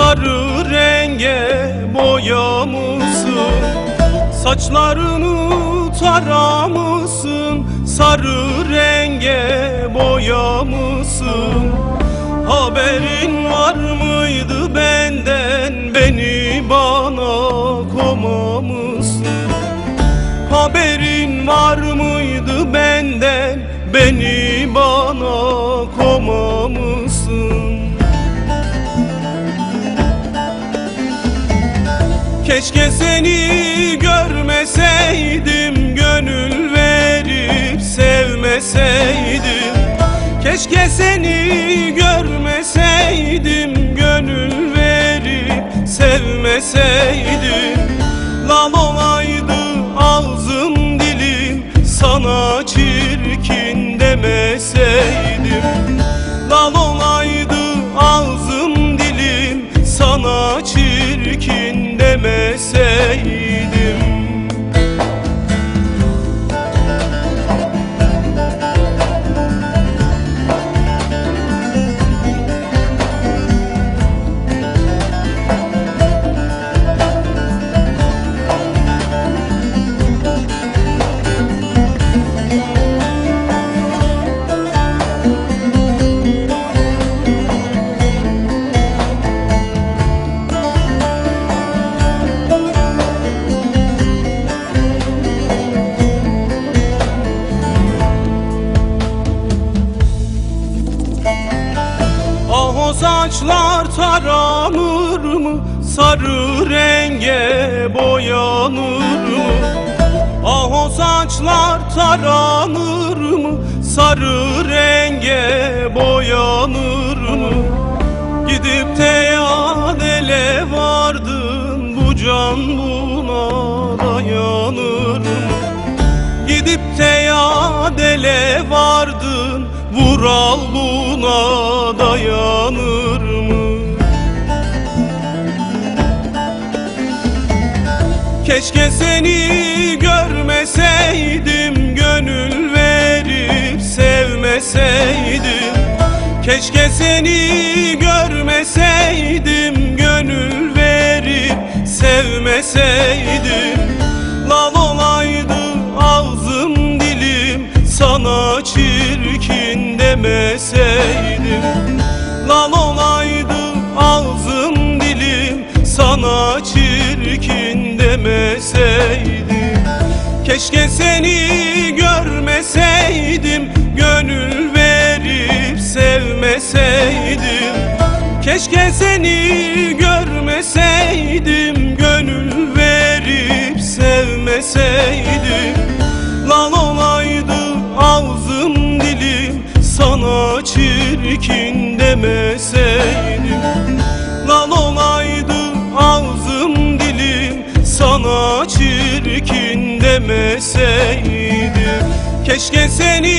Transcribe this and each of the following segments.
sarı renge boyamışsın Saçlarını taramışsın sarı renge boyamışsın Haberin var mıydı benden? Beni bana komamışsın Haberin var mıydı benden? Beni bana Keşke seni görmeseydim Gönül verip sevmeseydim. Keşke seni görmeseydim Gönül verip sevmeseydim. Lal saçlar taranır mı? Sarı renge boyanır mı? Ah o saçlar taranır mı? Sarı renge boyanır mı? Gidip de adele vardın Bu can buna dayanır mı? Gidip de yadele vardın Vural buna dayanır mı? Keşke seni görmeseydim Gönül verip sevmeseydim Keşke seni görmeseydim Gönül verip sevmeseydim Lal demeseydim Lal olaydı ağzım dilim Sana çirkin demeseydim. Keşke seni görmeseydim Gönül verip sevmeseydim. Keşke seni görmeseydim Gönül verip sevmeseydim çirkin demeseydim Lan olaydı ağzım dilim Sana çirkin demeseydim. Keşke seni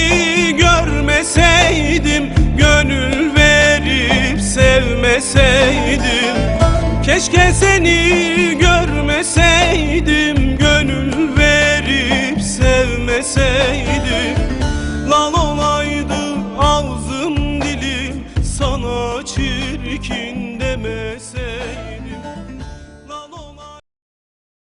görmeseydim Gönül verip sevmeseydim. Keşke seni görmeseydim